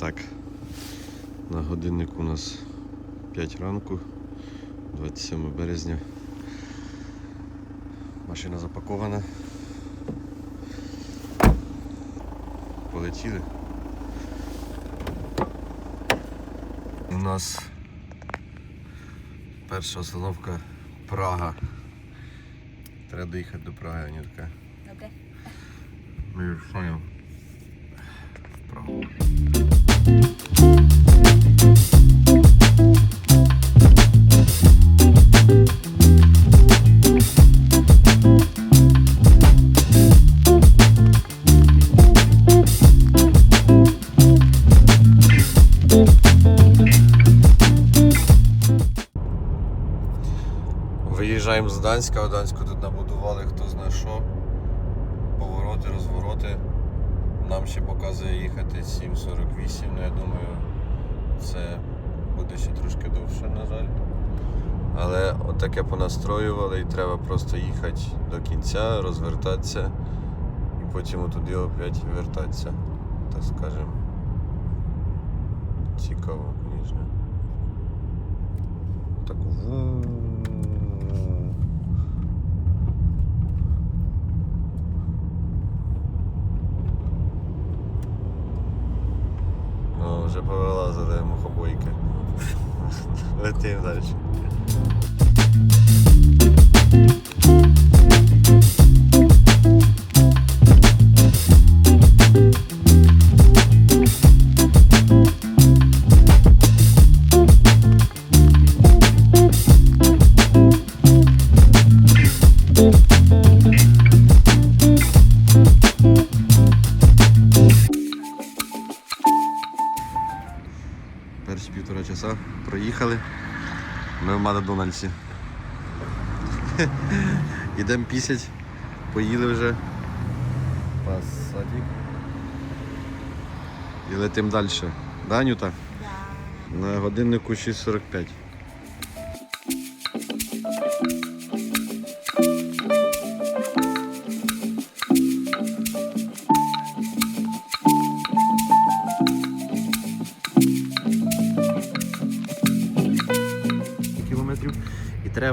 так. На годиннику у нас 5 ранку, 27 березня. Машина запакована. Полетіли. У нас перша остановка Прага. Треба доїхати до Праги, Анютка. Добре. Ми вирушаємо з Данська, в Данську тут набудували хто знає що. Повороти, розвороти. Нам ще показує їхати 7.48, ну я думаю, це буде ще трошки довше, на жаль. Але отаке понастроювали і треба просто їхати до кінця, розвертатися і потім туди опять вертатися. Так скажемо. Цікаво, звісно. Так ву. О, вже повилазили мухобойки. Летим далі. В Макдональдсі. Ідемо пісять. Поїли вже. Пасадік. І летимо далі. Да, Нюта? Да. На годиннику 6.45.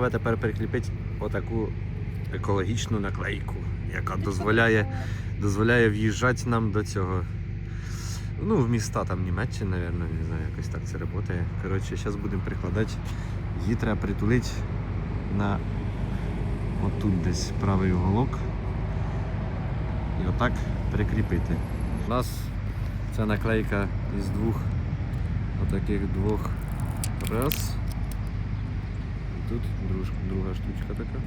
треба тепер прикріпити отаку екологічну наклейку, яка дозволяє, дозволяє в'їжджати нам до цього. Ну, в міста там Німеччини, мабуть, не знаю, якось так це працює. Коротше, зараз будемо прикладати. Її треба притулити на отут десь правий уголок. І отак прикріпити. У нас ця наклейка із двох отаких двох раз. Тут друж, друга штучка така.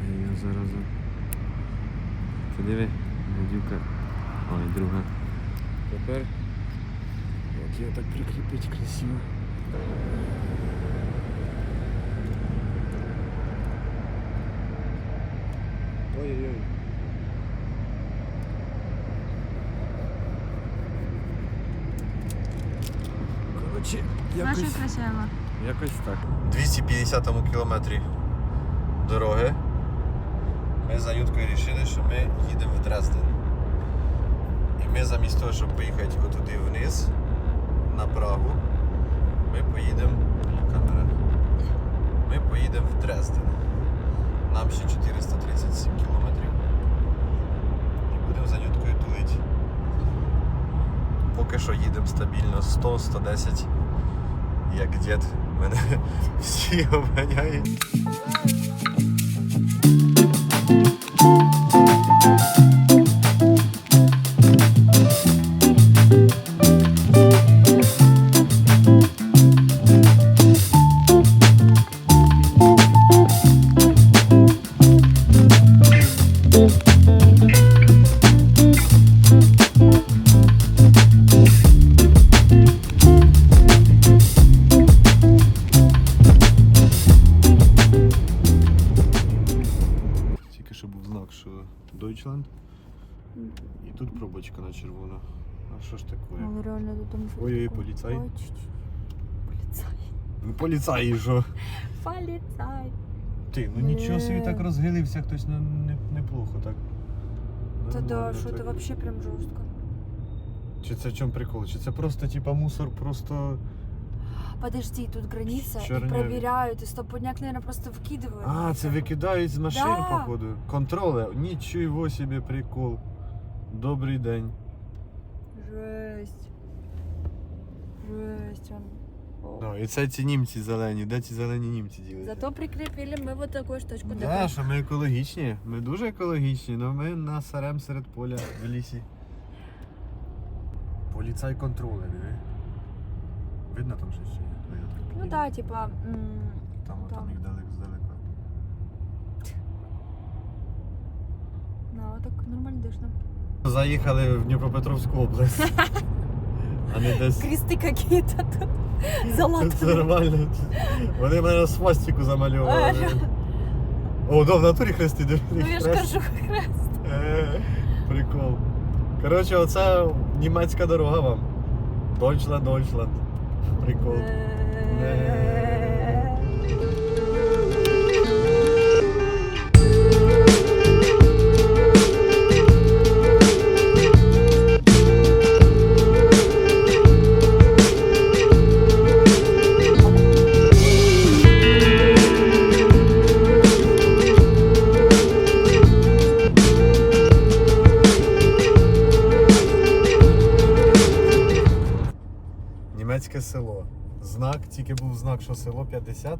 А Я зараз. Ти диви, гадюка. Ой, друга. Тепер. Як його так прикріпити красиво. Ой-ой-ой. Коротше, Наша якось, красива. Якось так. 250 кілометрі дороги. Ми за Юткою вирішили, що ми їдемо в Дрезден. І ми замість того, щоб поїхати отуди вниз, на Прагу, ми поїдемо. Камера. Ми поїдемо в Дрезден. Нам ще 437 кілометрів. І будемо за Юткою тулити. Поки що їдемо стабільно 100-110 як дід мене всі обганяють. Ну поліцаї що? Поліцай. Ти, ну нічого собі Е. так розгилився, хтось не, не, неплохо так. Та да, Нормально що так. це вообще прям жорстко. Чи це в чому прикол? Чи це просто типа мусор, просто. Подожди, тут граница, и Чернявый. проверяют, и стопудняк, наверное, просто выкидывают. А, це викидають з машин, Да. походу. Контроле. Нічого собі прикол. Добрий день. Жесть. Жесть. Ну, і це ці німці зелені. Де ці зелені німці ділися? Зато прикрепили мы вот такую штучку. Да, що ми екологічні. Ми дуже екологічні, але ми насарем серед поля в лісі. Поліцай контроле, диви. Видно там щось чи ні? Ой, я так Ну да, типа... м, Там, там. там їх далеко здалека. Да, вот так нормально дышно. Заїхали в Дніпропетровську область. Не десь. Кресты какие-то тут Це нормально. Вони мене свастику замальовували. О, да, в натурі хрести. Ну я ж кажу, хрест. Е, Прикол. Коротше, оце німецька дорога вам. Deutschland, Deutschland. Прикол. Е. тільки був знак, що село 50,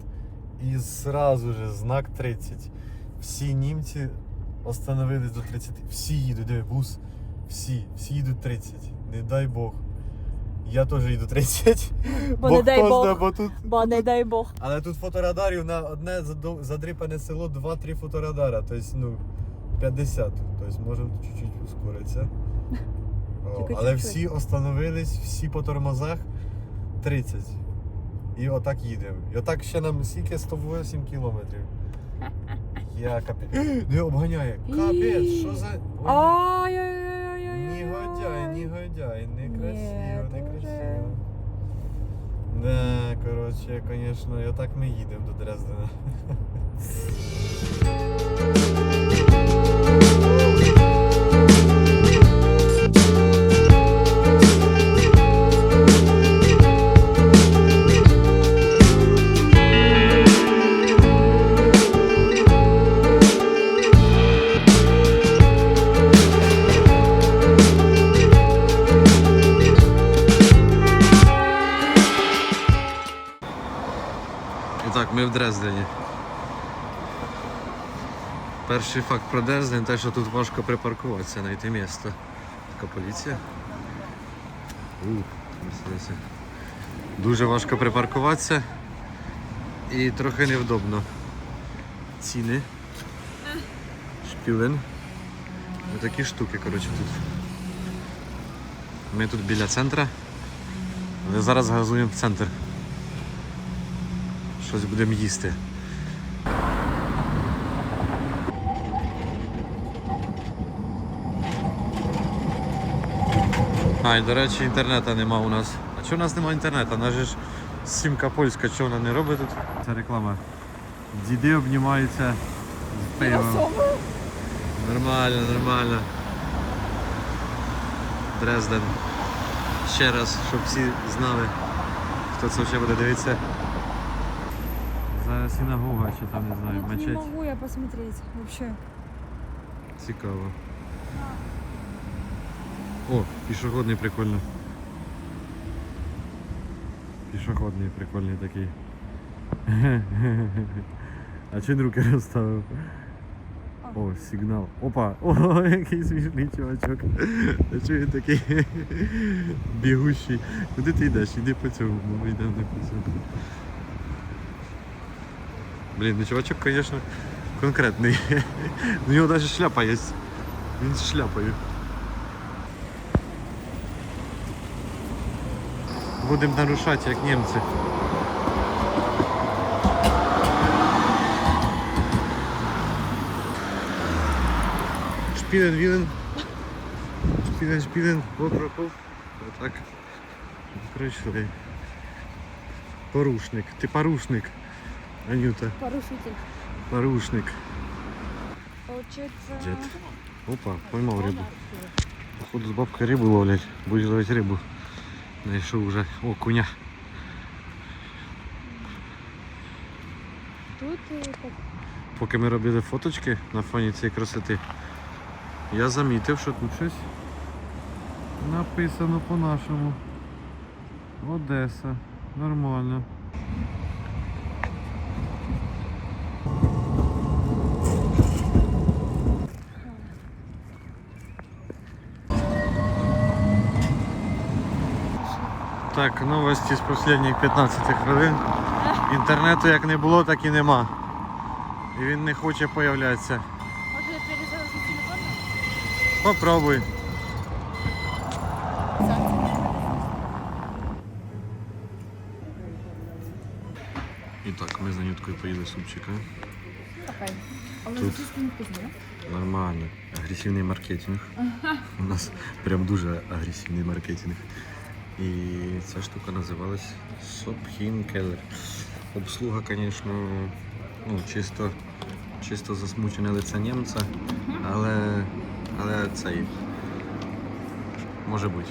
і зразу же знак 30. Всі німці остановились до 30. Всі їдуть, диви, бус. Всі, всі їдуть 30. Не дай Бог. Я теж їду 30. Бо не дай Бог. бо тут. Бо не дай Бог. Але тут фоторадарів на одне задрипане село 2-3 фоторадара. Тобто, ну, 50. Тобто можемо чуть-чуть ускоритися. О, але всі остановились, всі по тормозах 30. І отак їдемо. І отак ще нам скільки 108 кілометрів. Я капець. Не обганяє. Капець, що за. Ой, Ай-яй-яй-яй-яй. Негодяй, негодяй, некрасиво, некрасиво. Да, коротше, звісно, і отак ми їдемо до Дрездена. ми в Дрездені. Перший факт про Дрезден те, що тут важко припаркуватися, знайти місце. Така поліція. У. Дуже важко припаркуватися і трохи невдобно. Ціни. Шпілен. Ось такі штуки, коротше, тут. Ми тут біля центра. Зараз газуємо в центр. Щось будемо їсти. А, і до речі, інтернету нема у нас. А чого у нас немає інтернету? У нас же ж сімка польська, що вона не робить тут? Це реклама. Діди обнімаються з пивом. Нормально, нормально. Дрезден. Ще раз, щоб всі знали, хто це ще буде дивитися. Зараз синагога чи там не знаю, Вот не могу я посмотреть вообще. Цікаво. О, пішохідний прикольно. Пішохідний прикольний такий. А чи руки розставив? О, сигнал. Опа! О, який смішний чувачок. А чого він такий бігущий? Куди ти йдеш? Іди по цьому, ми йдемо по цьому. Блін, ну чувачок, звісно, конкретний. У нього навіть шляпа є. Він з шляпою. Будемо нарушати, як німці. Шпілен, вілен. Шпілен, шпілен. Оп, оп, оп. Отак. Пройшли. Порушник. Ти порушник. Анюта. Порушитель. Порушник. Получается... Дед. Опа, поймав рибу. Походу з бабкою рибу ловлять. Будуть ловити рибу. Знайшов вже окуня. Тут е. Поки ми робили фоточки на фоні цієї красоти, я замітив, що тут щось написано по-нашому. Одеса. Нормально. Так, новості з останніх 15 хвилин. Інтернету як не було, так і нема. І він не хоче появлятися. Може я перезагрузити телефон? Попробуй. І так, ми з Анюткою поїли супчика. Тут. Нормально. Агресивний маркетинг. У нас прям дуже агресивний маркетинг. І ця штука називалась Sophin Обслуга, звісно, ну, чисто, чисто засмучене лице німця, але, але цей може бути.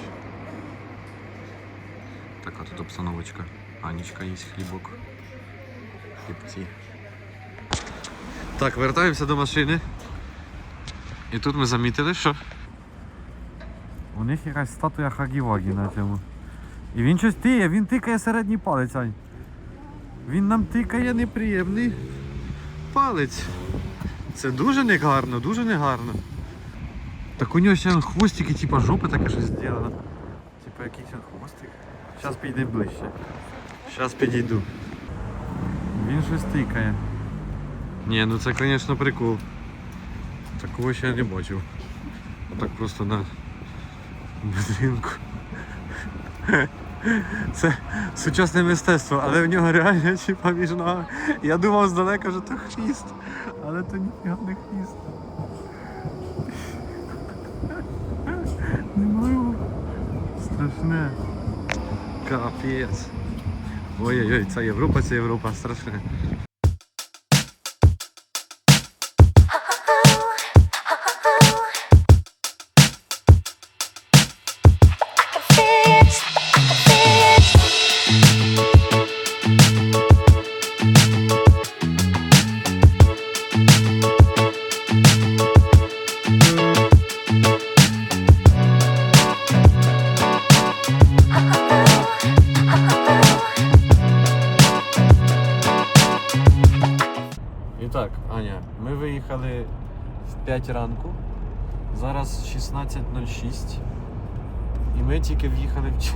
Така тут обстановочка. Анічка їсть хлібок. Хлібці. Так, вертаємося до машини. І тут ми замітили, що. У них якась статуя Хагі-Вагі на цьому. І він щось тиє, він тикає середній палець, Ань. Він нам тикає неприємний палець. Це дуже негарно, дуже негарно. Так у нього ще хвостики, типа жопи таке щось зроблено. Типа якийсь хвостик. Зараз підійди ближче. Зараз підійду. Він щось тикає. Ні, ну це, звісно, прикол. Такого ще не бачив. Отак просто на будинку. Це сучасне мистецтво, але в нього реально чіпа між ногами. Я думав здалека, що то хвіст, але то ніфіга не хвіст. Не можу. Страшне. Капець. Ой-ой-ой, це Європа, це Європа, страшне. 5 ранку. Зараз 16.06. І ми тільки в'їхали в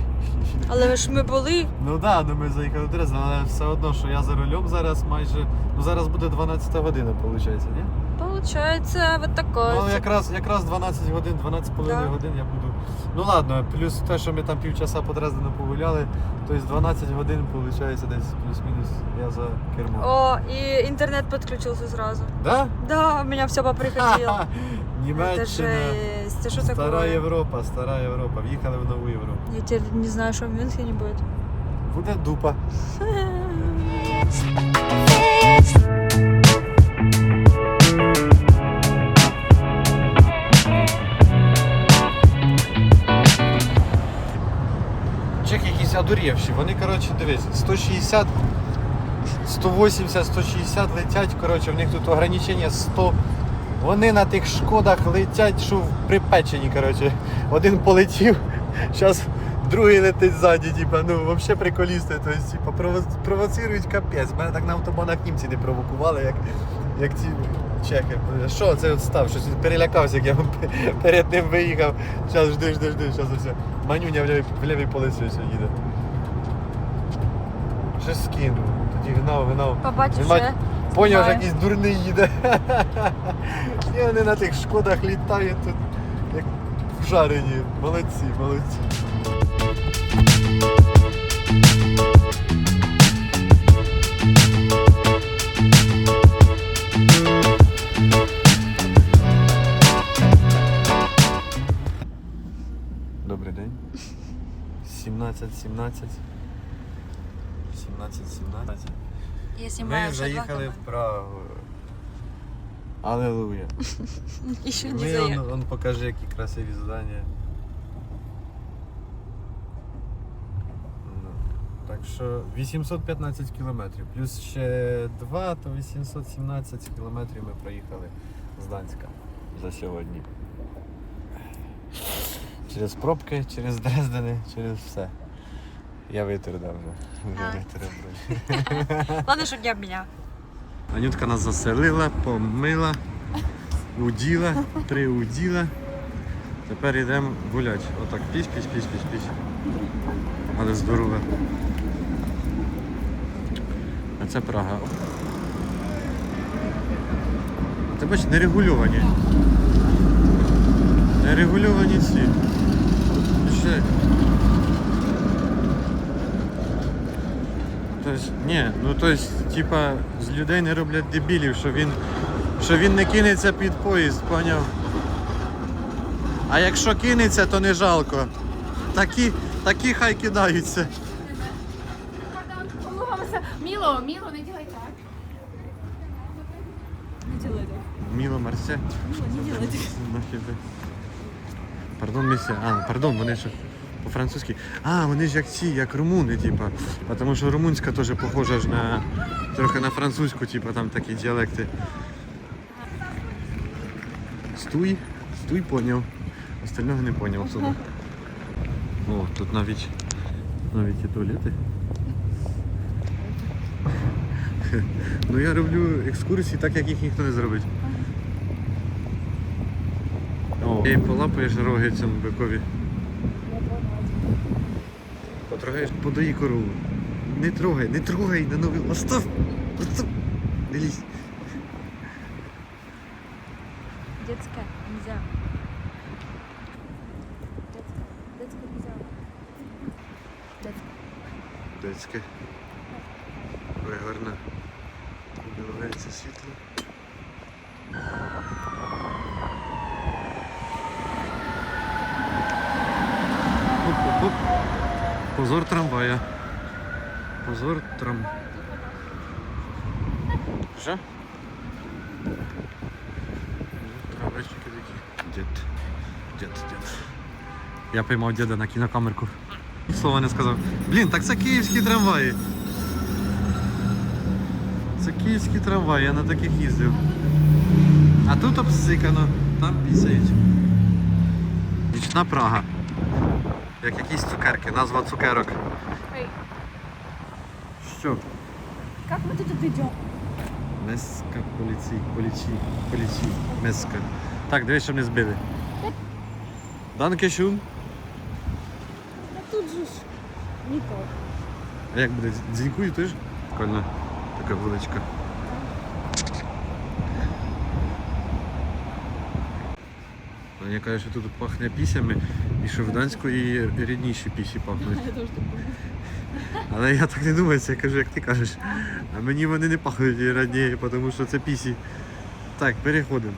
Але ж ми були. Ну так, да, ну ми заїхали в Дрезден, але все одно, що я за рулем зараз майже. Ну зараз буде 12 година, виходить, ні? Получається, вот такое. Ну якраз, якраз 12 годин, 12,5 Да. годин я буду. Ну ладно, плюс те, що ми там півчаса по Дрездену погуляли, тобто 12 годин, виходить, десь плюс-мінус я за кермом. О, и интернет подключился сразу. Да? Да, у меня все поприходило. Німеччина. Это что Стара такое? Європа, стара Європа. В'їхали в нову Європу. Я теперь не знаю, что в Мюнхене будет. Буде дупа. одурівші. Вони, коротше, дивись, 160, 180, 160 летять, коротше, в них тут ограничення 100. Вони на тих шкодах летять, що припечені, коротше. Один полетів, зараз другий летить ззаді, типа, ну взагалі приколісти. Тобто, типа, провоцирують капець. Мене так на автобанах німці не провокували, як, як ці чехи. Що це став? Щось перелякався, як я перед ним виїхав. Зараз жди, жди, жди, зараз все. Манюня в лівій, полиці їде. Щось скинув. Тоді гнав, гнав. Побачив мать- ще. Поняв, що якийсь дурний їде. І вони на тих шкодах літають тут, як вжарені. Молодці, молодці. Добрий день. 17, 17. 16-17. Ми заїхали в Прагу. Аллилуйя. Еще не Ми, он, он які красиві здання. Ну, так що 815 кілометрів. Плюс ще 2, то 817 кілометрів ми проїхали з Данська за сьогодні. Через пробки, через Дрездени, через все. Я витер да, вже. Вже А. Ладно, щоб не обміняв. Анютка нас заселила, помила, уділа, приуділа. Тепер йдемо гуляти. Отак пісь, пісь, пісь, пісь, пісь. Але здорово. А це Прага. Ти бачиш, нерегульовані. Нерегульовані ці. Ще... Тобто, ні, ну тобто, типа, з людей не роблять дебілів, що він, що він не кинеться під поїзд, поняв? А якщо кинеться, то не жалко. Такі, такі хай кидаються. Міло, Міло, не ділай так. Не делай так. Міло Марсе. Мило, не делай так. Пардон, місія. А, пардон, вони ж по-французьки. А, вони ж як ці, як румуни, типа. Тому що румунська теж похожа ж на трохи на французьку, типа там такі діалекти. Стуй, стуй поняв. Остального не поняв особо. О, тут навіть навіть і туалети. Ну я роблю екскурсії так, як їх ніхто не зробить. О, і полапаєш роги цьому бикові. Потрогаєш, подої корову. Не трогай, не трогай на новий. Остав! Остав! Не лізь. Детская, нельзя. Детская, детская нельзя. Детская. Децьке. Ой, гарно. Вбивається світло. Позор трамвая. Позор трам. Що? Трамвайчики такі. Дід. Дід, дід. Я поймав діда на кінокамерку. Слова не сказав. Блін, так це київські трамваї. Це київські трамваї, я на таких їздив. А тут обсикано, там пісяють. Нічна Прага. Як якісь цукерки, назва цукерок. Ей. Що? Как мы тут идем? Меска поліцій, поліцій, поліцій, меска. Так, дивись, щоб не збили. Данке шун. А тут же ж то. А як буде? Дзінькую теж? Прикольно. Така вуличка. Мені каже, що тут пахне пісями і що в Данську і рідніші пісі пахнуть. Але я так не думаю, це я кажу, як ти кажеш. А мені вони не пахнуть і радніє, тому що це пісі. Так, переходимо.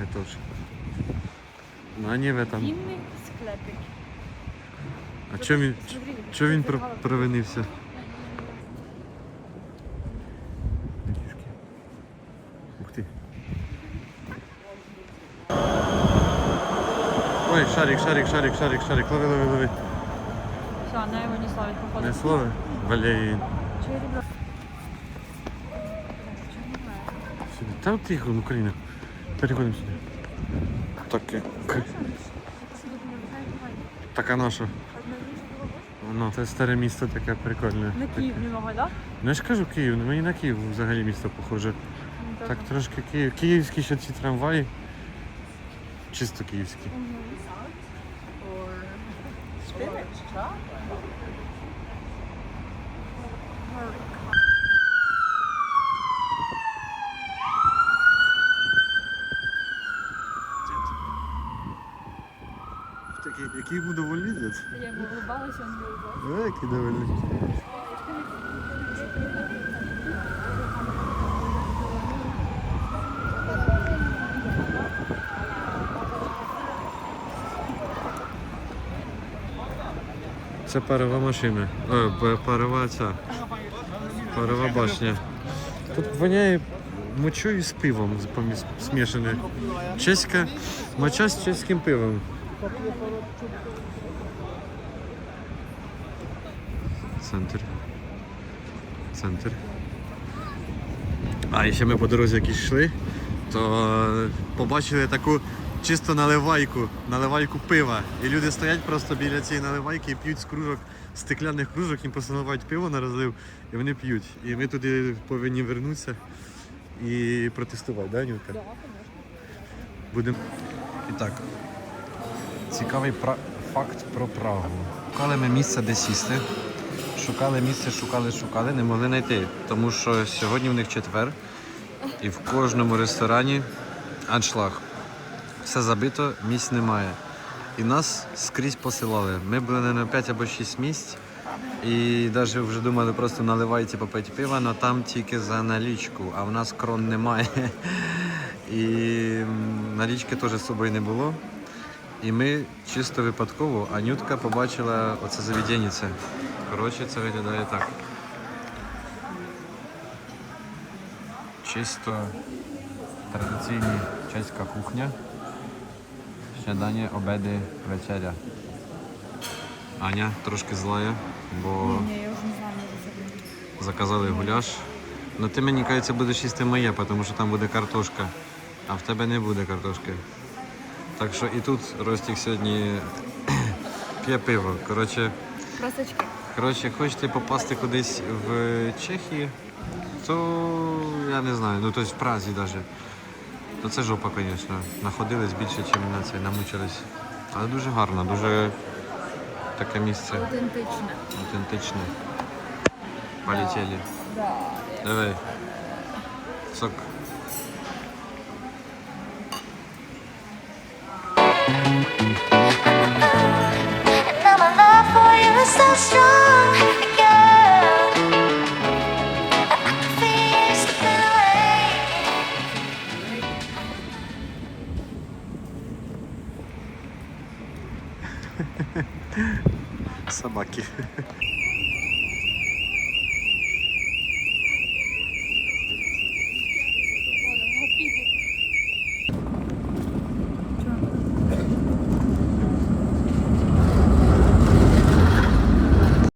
Я теж. Ну, а не в этом. Винный склепик. А чого він, чого він про- провинився? Дівчатки. Ух ти. Ой, шарик, шарик, шарик, шарик, шарик, лови, лови, лови. Все, она его не славит, походу. Не слово? Блін. Че, ребят? Сюди. Там тихо, ну коліна. Переходимо сюди. Таке. К- Така наша. Воно, це старе місто таке прикольне. На Киев немного, да? Ну я ж кажу Київ, ну мені на Київ взагалі місто похоже. Так трошки Київ. Київські ще ці трамваї. Чисто київські. Такий, який був довольний дід. Я йому улыбалась, он не улыбався. Ой, який довольний. Це парова машина. О, парова ця. Парова башня. Тут воняє мочою з пивом смішане. Чеська моча з чеським пивом. Центр. Центр. А і ще ми по дорозі як йшли, то побачили таку чисто наливайку, наливайку пива. І люди стоять просто біля цієї наливайки і п'ють з кружок, стекляних кружок, їм просто наливають пиво на розлив, і вони п'ють. І ми туди повинні вернутися і протестувати, да, Нюрка? Будемо. І так, цікавий пра- факт про Прагу. Шукали ми місце, де сісти. Шукали місце, шукали, шукали, не могли знайти. Тому що сьогодні в них четвер, і в кожному ресторані аншлаг. Все забито, місць немає. І нас скрізь посилали. Ми були на 5 або 6 місць. І навіть вже думали просто наливайте попити пива, але там тільки за налічку, а в нас крон немає. І налічки теж з собою не було. І ми чисто випадково, Анютка побачила оце заведенніце. Коротше, це виглядає так. Чисто традиційна чеська кухня. Śniadanie, обеди, вечеря. Аня трошки злая, бо Ні, я вже не знаю, заказали гуляш. Ну ти мені кажеться, будеш їсти моє, тому що там буде картошка, а в тебе не буде картошки. Так що і тут Ростік сьогодні п'є пиво. Коротше, Просочки. коротше, хочете попасти кудись в Чехії, то я не знаю, ну тобто в Празі навіть. То це жопа, звісно. Находились більше, ніж на це, намучились. Але дуже гарно, дуже таке місце Аутентичне. автентичне. Полетели. Да. Давай. Сок. Now my love for you is so strong, Hamaki.